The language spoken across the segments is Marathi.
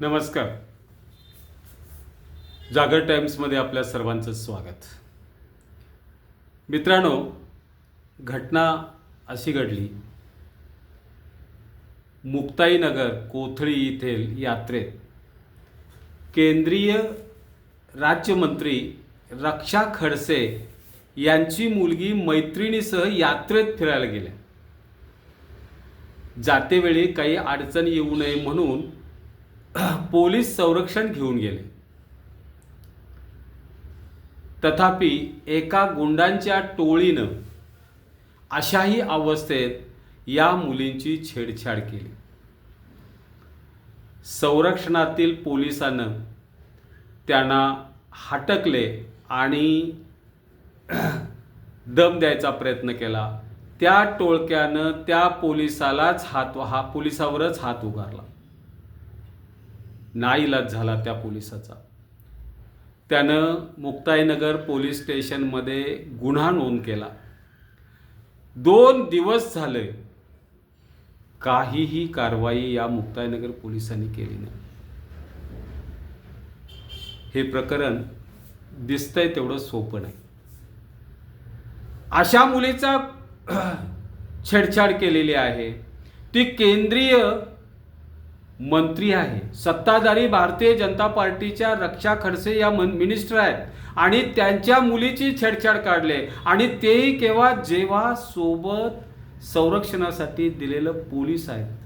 नमस्कार. जागर टाइम्समध्ये आपल्या सर्वांचं स्वागत. मित्रांनो घटना अशी घडली. मुक्ताईनगर कोथळी येथील यात्रेत केंद्रीय राज्यमंत्री रक्षा खडसे यांची मुलगी मैत्रिणीसह यात्रेत फिरायला गेल्या. जातेवेळी काही अडचण येऊ नये म्हणून पोलीस संरक्षण घेऊन गेले. तथापि एका गुंडांच्या टोळीनं अशाही अवस्थेत या मुलींची छेडछाड केली. संरक्षणातील पोलिसानं त्यांना हटकले आणि दम द्यायचा प्रयत्न केला. त्या टोळक्यानं त्या पोलिसालाच हात हा पोलिसावरच हात उगारला नाईलाज झाला त्या पोलिसाचा. त्यानं मुक्ताईनगर पोलीस स्टेशनमध्ये गुन्हा नोंद केला. दोन दिवस झाले काहीही कारवाई या मुक्ताईनगर पोलिसांनी केली नाही. हे प्रकरण दिसतंय तेवढं सोपं नाही. अशा मुलीचा छेडछाड केलेली आहे. ती केंद्रीय मंत्री आहे. सत्ताधारी भारतीय जनता पार्टीच्या रक्षा खडसे या मन मिनिस्टर आहेत. आणि त्यांच्या मुलीची छेडछाड काढले. आणि तेही केव्हा? जेव्हा सोबत संरक्षणासाठी दिलेलं पोलीस आहेत.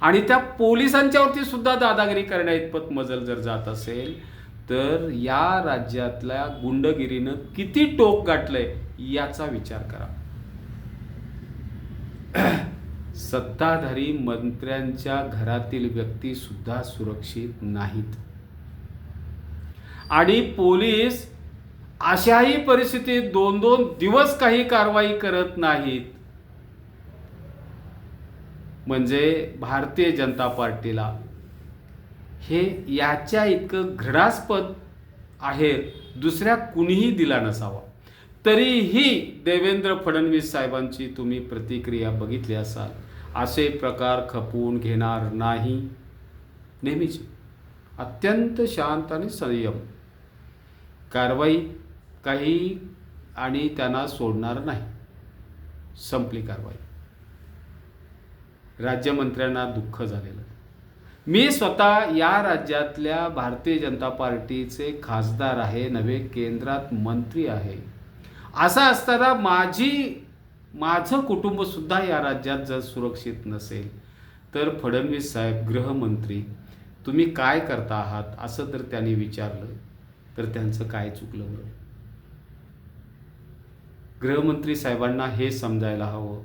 आणि त्या पोलिसांच्यावरती सुद्धा दादागिरी करण्या इतपत मजल जर जात असेल तर या राज्यातल्या गुंडगिरीनं किती टोक गाठलंय याचा विचार करा. सत्ताधारी मंत्र्यांच्या घरातील व्यक्ती सुद्धा सुरक्षित नाहीत. आणि पोलीस अशाही परिस्थितीत दोन दोन दिवस काही कारवाई करत नाहीत. म्हणजे भारतीय जनता पार्टीला. हे याच्या इतकं घृणास्पद आहे दुसऱ्या कुणीही दिला नसावा. तरीही देवेंद्र फडणवीस साहेबांची तुम्ही प्रतिक्रिया बघितली असाल. असे प्रकार खपवून घेणार नाही. नेहमीच. अत्यंत शांत आणि संयम. कारवाई काही आणि त्यांना सोडणार नाही. संपली कारवाई. राज्यमंत्र्यांना दुःख झालेलं. मी स्वतः या राज्यातल्या भारतीय जनता पार्टीचे खासदार आहे नवे केंद्रात मंत्री आहे. असं असताना माझी माझं कुटुंबसुद्धा या राज्यात जर सुरक्षित नसेल तर फडणवीस साहेब गृहमंत्री तुम्ही काय करता आहात? असं जर त्यांनी विचारलं तर त्यांचं काय चुकलं बरं? गृहमंत्री साहेबांना हे समजायला हवं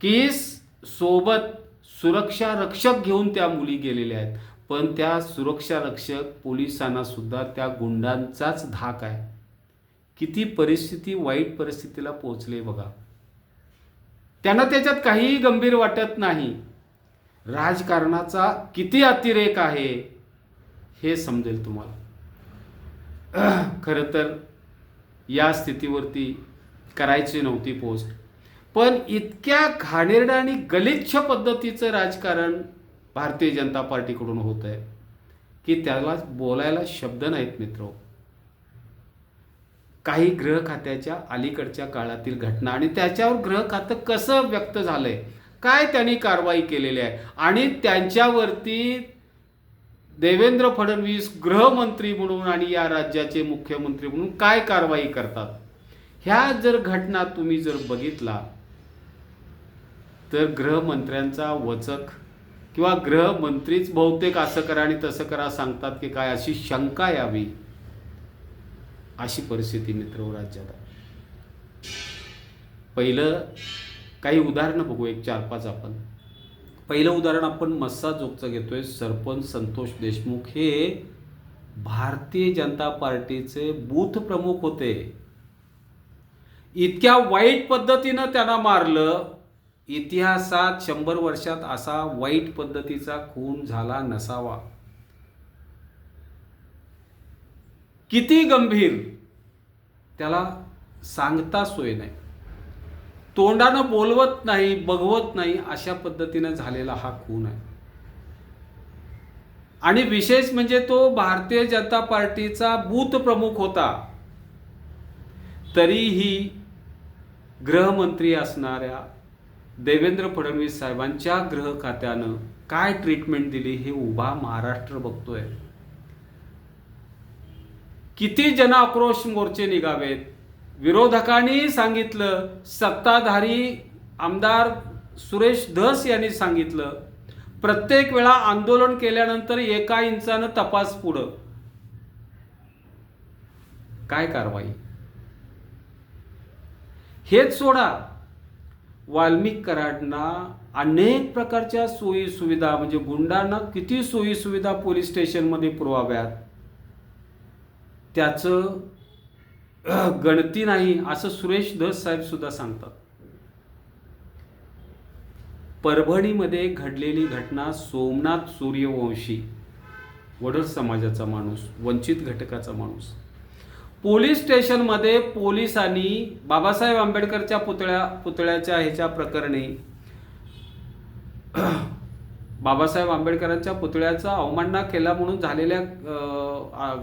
की सोबत सुरक्षा रक्षक घेऊन त्या मुली गेलेल्या आहेत पण त्या सुरक्षा रक्षक पोलिसांना सुद्धा त्या गुंडांचाच धाक आहे. किती परिस्थिती वाईट परिस्थितीला पोहोचले बघा. त्यांना त्याच्यात काहीही गंभीर वाटत नाही. राजकारणाचा किती अतिरेक आहे हे समजेल तुम्हाला. खरं तर या स्थितीवरती करायची नव्हती पोस्ट. पण इतक्या घाणेरड्या आणि गलिच्छ पद्धतीचं राजकारण भारतीय जनता पार्टीकडून होत आहे की त्याला बोलायला शब्द नाहीत मित्र हो. काही ग्रह खात्याच्या अलीकडच्या काळातील घटना आणि त्याच्यावर ग्रह खातं कसं व्यक्त झालंय? काय त्यांनी कारवाई केलेली आहे? आणि त्यांच्यावरती देवेंद्र फडणवीस गृहमंत्री म्हणून आणि या राज्याचे मुख्यमंत्री म्हणून काय कारवाई करतात? ह्या जर घटना तुम्ही जर बघितला तर गृहमंत्र्यांचा वचक किंवा गृहमंत्रीच बहुतेक असं करा आणि तसं करा सांगतात की काय अशी शंका यावी. अशी परिस्थिती मित्र राज्यात आहे. पहिलं काही उदाहरणं बघू एक चार पाच आपण. पहिलं उदाहरण आपण मस्साजोगचं घेतोय. सरपंच संतोष देशमुख हे भारतीय जनता पार्टीचे बूथ प्रमुख होते. इतक्या वाईट पद्धतीनं त्यांना मारलं. इतिहासात शंभर वर्षात असा वाईट पद्धतीचा खून झाला नसावा. किती गंभीर? त्याला सांगता सोय नाही. तोंडानं बोलवत नाही बघवत नाही अशा पद्धतीनं झालेला हा खून आहे. आणि विशेष म्हणजे तो भारतीय जनता पार्टीचा बूथ प्रमुख होता. तरीही गृहमंत्री असणाऱ्या देवेंद्र फडणवीस साहेबांच्या गृह खात्यानं काय ट्रीटमेंट दिली हे उभा महाराष्ट्र बघतोय. किती जन आक्रोश मोर्चे निघावेत? विरोधकांनी सांगितलं सत्ताधारी आमदार सुरेश धस यांनी सांगितलं प्रत्येक वेळा आंदोलन केल्यानंतर एका इंचानं तपास पुढं. काय कारवाई? हेच सोडा. वाल्मिक कराडना अनेक प्रकारच्या सोयी सुविधा म्हणजे गुंडांना किती सोयी सुविधा पोलीस स्टेशनमध्ये पुरवाव्यात? त्याचं गणती नाही असं सुरेश धस साहेब सुद्धा सांगतात. परभणीमध्ये घडलेली घटना सोमनाथ सूर्यवंशी वडर समाजाचा माणूस वंचित घटकाचा माणूस. पोलीस स्टेशनमध्ये पोलिसांनी बाबासाहेब आंबेडकरच्या पुतळ्या पुतळ्याच्या ह्याच्या प्रकरणी बाबासाहेब आंबेडकरांच्या पुतळ्याचा अवमानना केला म्हणून झालेल्या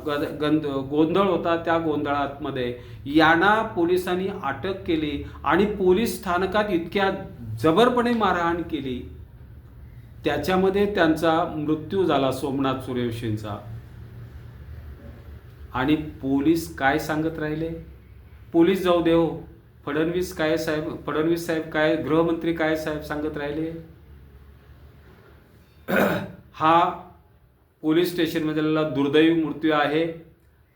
गद- गंद गोंधळ होता त्या गोंधळामध्ये यांना पोलिसांनी अटक केली आणि पोलीस स्थानकात इतक्या जबरपणे मारहाण केली. त्याच्यामध्ये त्यांचा मृत्यू झाला सोमनाथ सूर्यवंशींचा. आणि पोलीस काय सांगत राहिले? पोलीस जाऊ देव. फडणवीस काय साहेब फडणवीस साहेब काय गृहमंत्री काय साहेब सांगत राहिले? हा पोलीस स्टेशनमधला दुर्दैवी मृत्यू आहे.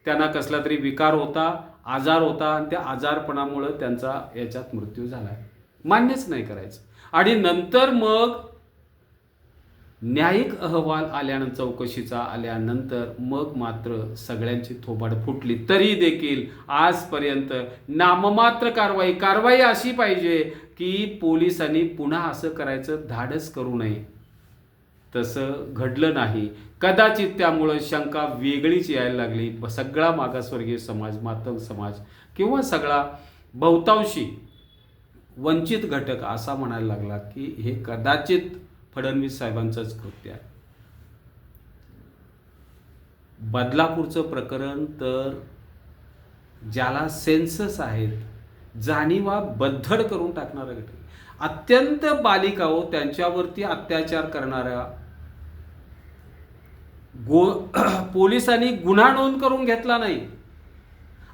त्यांना कसला तरी विकार होता आजार होता आणि त्या आजारपणामुळं त्यांचा याच्यात मृत्यू झाला. आहे मान्यच नाही करायचं. आणि नंतर मग न्यायिक अहवाल आल्यानंतर चौकशीचा आल्यानंतर मग मात्र सगळ्यांची थोबाड फुटली. तरी देखील आजपर्यंत नाममात्र कारवाई कारवाई अशी पाहिजे की पोलिसांनी पुन्हा असं करायचं धाडस करू नये. तसं घडलं नाही. कदाचित त्यामुळं शंका वेगळीच यायला लागली. सगळा मागासवर्गीय समाज मातंग समाज किंवा सगळा बहुतांशी वंचित घटक असा म्हणायला लागला की हे कदाचित फडणवीस साहेबांचंच कृत्य आहे. बदलापूरचं प्रकरण तर ज्याला सेन्सस आहेत जाणीवा बद्धड करून टाकणारं घटक अत्यंत बालिका हो, त्यांच्यावरती अत्याचार करणाऱ्या गो पोलिसांनी गुन्हा नोंद करून घेतला नाही.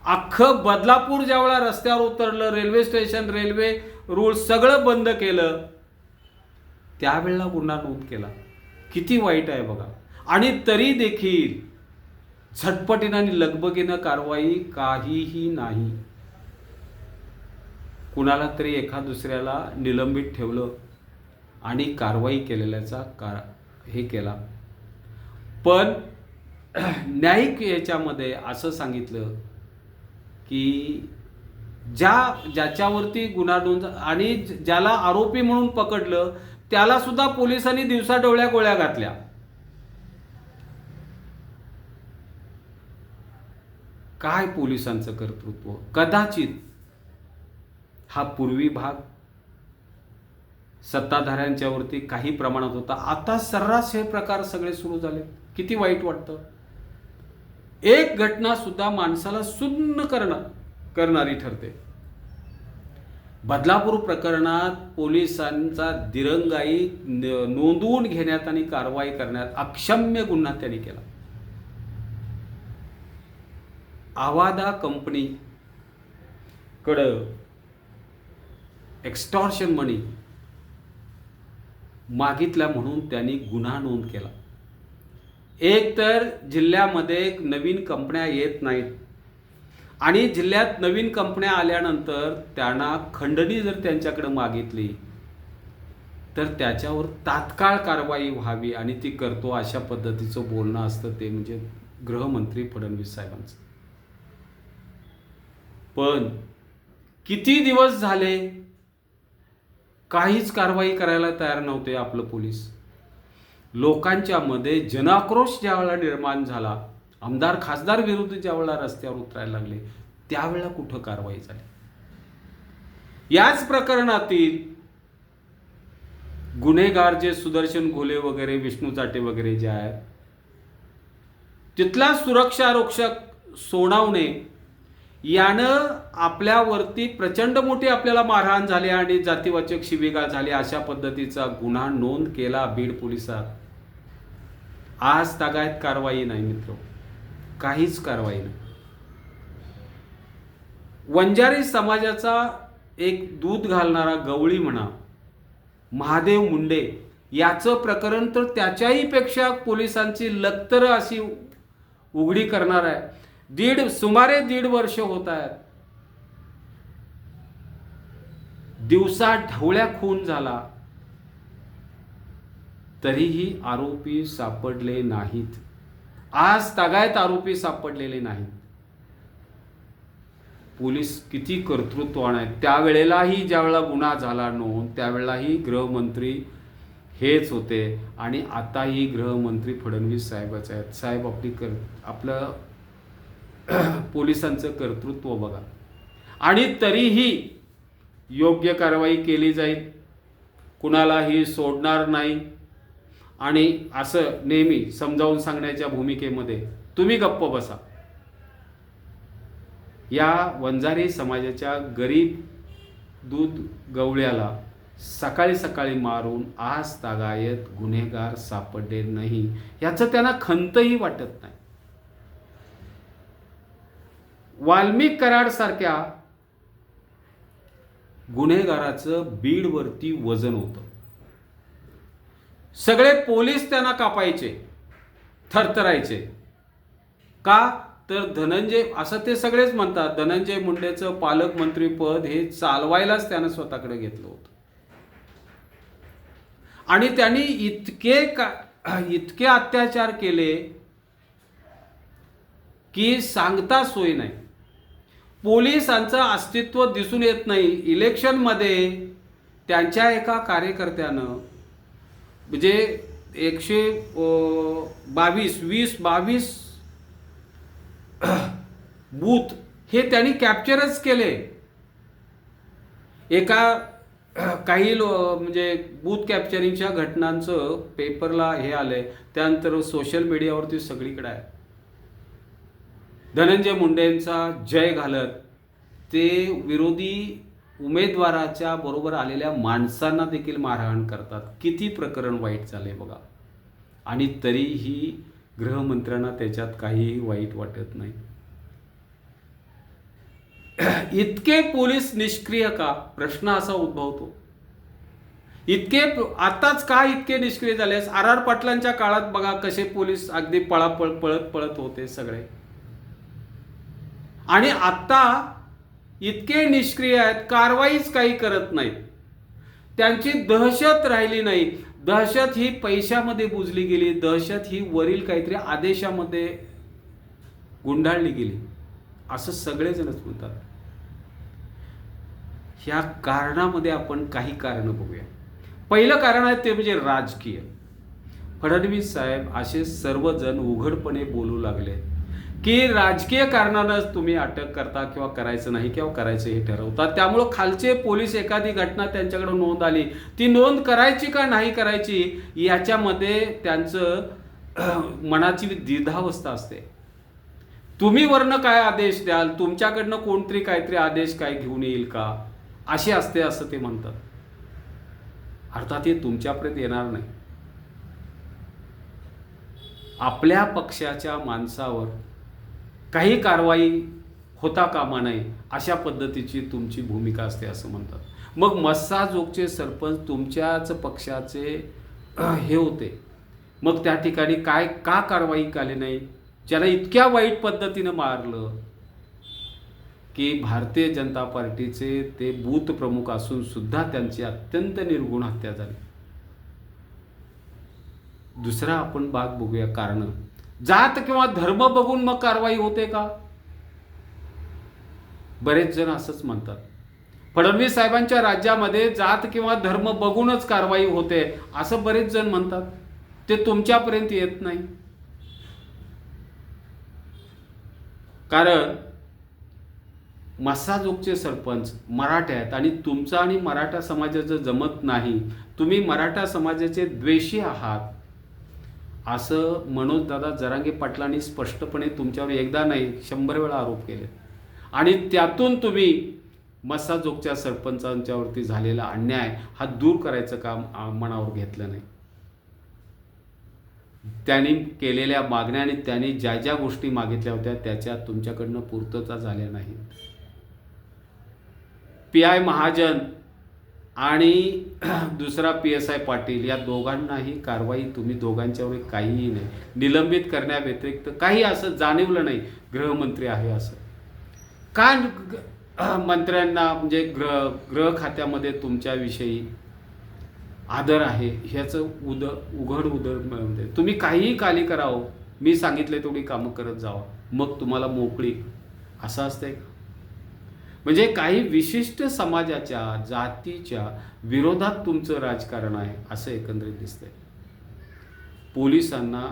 अख्खं बदलापूर ज्यावेळा रस्त्यावर उतरलं रेल्वे स्टेशन रेल्वे रूळ सगळं बंद केलं त्यावेळेला गुन्हा नोंद केला. किती वाईट आहे बघा. आणि तरी देखील झटपटीनं आणि लगबगीनं कारवाई काहीही नाही. कुणाला तरी एका दुसऱ्याला निलंबित ठेवलं आणि कारवाई केलेल्याचा का हे केला. पण न्यायिक याच्यामध्ये असं सांगितलं की ज्या ज्याच्यावरती गुन्हा नोंद आणि ज्याला आरोपी म्हणून पकडलं त्याला सुद्धा पोलिसांनी दिवसा डोळ्या गोळ्या घातल्या. काय पोलिसांचं कर्तृत्व? कदाचित हा पूर्वी भाग सत्ताधाऱ्यांच्यावरती काही प्रमाणात होता. आता सर्रास हे प्रकार सगळे सुरू झाले. किती वाईट वाटतं? एक घटना सुद्धा माणसाला सुन्न करणार करणारी ठरते. बदलापूर प्रकरणात पोलिसांचा दिरंगाई नोंदवून घेण्यात आणि कारवाई करण्यात अक्षम्य गुन्हा त्यांनी केला. आवादा कंपनी कड एक्स्टॉर्शन मनी मागितला म्हणून त्यांनी गुन्हा नोंद केला. एक तर जिल्ह्यामध्ये नवीन कंपन्या येत नाहीत. आणि जिल्ह्यात नवीन कंपन्या आल्यानंतर त्यांना खंडणी जर त्यांच्याकडे मागितली तर त्याच्यावर तात्काळ कारवाई व्हावी आणि ती करतो अशा पद्धतीचं बोलणं असतं ते म्हणजे गृहमंत्री फडणवीस साहेबांचं. पण किती दिवस झाले काहीच कारवाई करायला तयार नव्हते आपलं पोलीस. लोकांच्या मध्ये जनाक्रोश ज्यावेळेला निर्माण झाला आमदार खासदार विरुद्ध ज्यावेळेला रस्त्यावर उतरायला लागले त्यावेळेला कुठं कारवाई झाली? याच प्रकरणातील गुन्हेगार जे सुदर्शन घोले वगैरे विष्णू चाटे वगैरे जे आहेत तिथला सुरक्षा रक्षक सोनावणे यानं आपल्यावरती प्रचंड मोठी आपल्याला मारहाण झाली आणि जातीवाचक शिबिगाळ झाली. अशा पद्धतीचा गुन्हा नोंद केला बीड पोलिसात. आज तागायत कारवाई नाही मित्र. काहीच कारवाई नाही. वंजारी समाजाचा एक दूध घालणारा गवळी म्हणा महादेव मुंडे याचं प्रकरण तर त्याच्याही पेक्षा पोलिसांची लक्तर अशी उघडी करणार आहे. दीड सुमारे दीड वर्ष होत आहेत. दिवसा ढवळ्या खून झाला. तरीही आरोपी सापडले नाहीत. आज तागायत आरोपी सापडलेले नाहीत. पोलीस किती कर्तृत्वान आहेत त्यावेळेलाही ज्यावेळेला गुन्हा झाला नोंद त्यावेळेलाही गृहमंत्री हेच होते आणि आताही गृहमंत्री फडणवीस साहेबच आहेत. साहेब आपली कर आपलं पोलिसांचं कर्तृत्व बघा. आणि तरीही योग्य कारवाई केली जाईल. कुणालाही सोडणार नाही. आणि असं नेहमी समजावून सांगण्याच्या भूमिकेमध्ये तुम्ही गप्प बसा. या वंजारी समाजाच्या गरीब दूध गवळ्याला सकाळी सकाळी मारून आज तागायत गुन्हेगार सापडले नाही याचं त्यांना खंतही वाटत नाही. वाल्मिक कराड सारख्या गुन्हेगाराचं बीडवरती वजन होतं. सगळे पोलीस त्यांना कापायचे थरथरायचे. का? तर धनंजय असं ते सगळेच म्हणतात. धनंजय मुंडेचं पालकमंत्री पद हे चालवायलाच त्यानं स्वतःकडे घेतलं होतं. आणि त्यांनी इतके का इतके अत्याचार केले की सांगता सोय नाही. पोलिसांचं अस्तित्व दिसून येत नाही. इलेक्शनमध्ये त्यांच्या एका कार्यकर्त्यानं म्हणजे एकशे बावीस वीस बावीस बूथ हे त्यांनी कॅप्चरच केले. एका काही लो म्हणजे बूथ कॅप्चरिंगच्या घटनांचं पेपरला हे आलंय. त्यानंतर सोशल मीडियावरती सगळीकडे आहे. धनंजय मुंडेंचा जय घालत. ते विरोधी उमेदवाराच्या बरोबर आलेल्या माणसांना देखील मारहाण करतात. किती प्रकरण वाईट झाले बघा. आणि तरीही गृहमंत्र्यांना त्याच्यात काहीही वाईट वाटत नाही. इतके पोलीस निष्क्रिय का? प्रश्न असा उद्भवतो. इतके आताच का इतके निष्क्रिय झाले आर आर पाटलांच्या काळात बघा कसे पोलीस अगदी पळापळ पळत पळत होते सगळे. आणि आता इतके निष्क्रिय आहेत कारवाईच काही करत नाहीत. त्यांची दहशत राहिली नाही. दहशत ही पैशामध्ये बुजली गेली. दहशत ही वरील काहीतरी आदेशामध्ये गुंडाळली गेली. असं सगळेजणच म्हणतात. ह्या कारणामध्ये आपण काही कारणं बघूया. पहिलं कारण आहे ते म्हणजे राजकीय. फडणवीस साहेब असे सर्वजण उघडपणे बोलू लागले. की राजकीय कारणानंच तुम्ही अटक करता किंवा करायचं नाही किंवा करायचं हे ठरवतात. त्यामुळं खालचे पोलीस एखादी घटना त्यांच्याकडे नोंद आली ती नोंद करायची का नाही करायची याच्यामध्ये त्यांचं मनाची द्विधावस्था असते. तुम्ही वरनं काय आदेश द्याल? तुमच्याकडनं कोणतरी काहीतरी आदेश काय घेऊन येईल का? असे असते असं ते म्हणतात. अर्थात हे तुमच्यापर्यंत येणार नाही. आपल्या पक्षाच्या माणसावर काही कारवाई होता कामा नये अशा पद्धतीची तुमची भूमिका असते असं म्हणतात. मग मस्साजोगचे सरपंच तुमच्याच पक्षाचे हे होते. मग त्या ठिकाणी काय का कारवाई केली नाही? ज्याला इतक्या वाईट पद्धतीनं मारलं की भारतीय जनता पार्टीचे ते बूथ प्रमुख असून सुद्धा त्यांची अत्यंत निर्गुण हत्या झाली. दुसरा आपण भाग बघूया कारण. जात किंवा धर्म बघून मग कारवाई होते का? बरेच जण असंच म्हणतात. फडणवीस साहेबांच्या राज्यामध्ये जात किंवा धर्म बघूनच कारवाई होते असं बरेच जण म्हणतात. ते तुमच्यापर्यंत येत नाही. कारण मसाजोगचे सरपंच मराठे आहेत आणि तुमचा आणि मराठा समाजाचं जमत नाही. तुम्ही मराठा समाजाचे द्वेषी आहात. असं मनोजदादा जरांगे पाटलांनी स्पष्टपणे तुमच्यावर एकदा नाही शंभर वेळा आरोप केले. आणि त्यातून तुम्ही मस्साजोगच्या सरपंचांच्यावरती झालेला अन्याय हा दूर करायचं काम मनावर घेतलं नाही. त्यांनी केलेल्या मागण्या आणि त्यांनी ज्या ज्या गोष्टी मागितल्या होत्या त्याच्या तुमच्याकडनं पूर्तता झाल्या नाहीत. पी आय महाजन आणि दुसरा पी एस आय पाटील या दोघांनाही कारवाई तुम्ही दोघांच्यावर काहीही नाही. निलंबित करण्याव्यतिरिक्त काही असं जाणवलं नाही गृहमंत्री आहे असं. का मंत्र्यांना म्हणजे ग्रह ग्रह खात्यामध्ये तुमच्याविषयी आदर आहे? ह्याचं उद उघड उदर म्हणजे तुम्ही काहीही काली करावं. मी सांगितले तेवढी कामं करत जावा. मग तुम्हाला मोकळी. असं असतंय म्हणजे काही विशिष्ट समाजाच्या जातीच्या विरोधात तुमचं राजकारण आहे असं एकंदरीत दिसतंय. पोलिसांना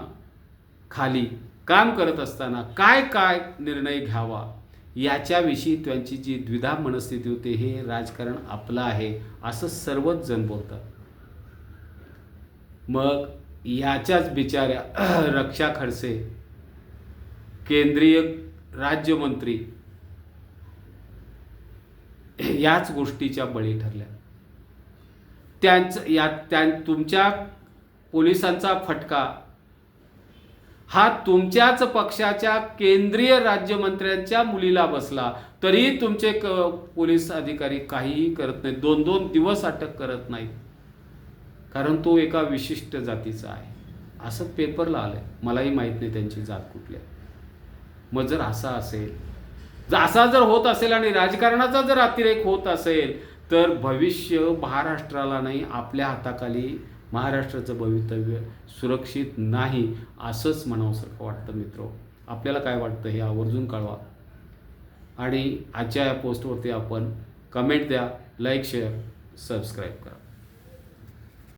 खाली काम करत असताना काय काय निर्णय घ्यावा याच्याविषयी त्यांची जी द्विधा मनस्थिती होती हे राजकारण आपलं आहे असं सर्वच जण बोलतात. मग याच्याच बिचाऱ्या रक्षा खडसे केंद्रीय राज्यमंत्री याच गोष्टीच्या बळी ठरल्या. त्यांचं या त्या तुमच्या पोलिसांचा फटका. हा तुमच्याच पक्षाच्या केंद्रीय राज्यमंत्र्यांच्या मुलीला बसला. तरी तुमचे क पोलीस अधिकारी काहीही करत नाहीत. दोन दोन दिवस अटक करत नाहीत. कारण तो एका विशिष्ट जातीचा आहे. असं पेपरला आलं आहे मलाही माहीत नाही त्यांची जात कुठली आहे. मग जर असा असेल असा जर होत असेल आणि राजकारणाचा जर अतिरेक होत असेल तर भविष्य महाराष्ट्राला नाही आपल्या हाताखाली महाराष्ट्राचं भवितव्य सुरक्षित नाही असंच म्हणावंसारखं वाटतं मित्र. आपल्याला काय वाटतं हे आवर्जून कळवा. आणि आजच्या या पोस्टवरती आपण कमेंट द्या लाईक शेअर सबस्क्राईब करा.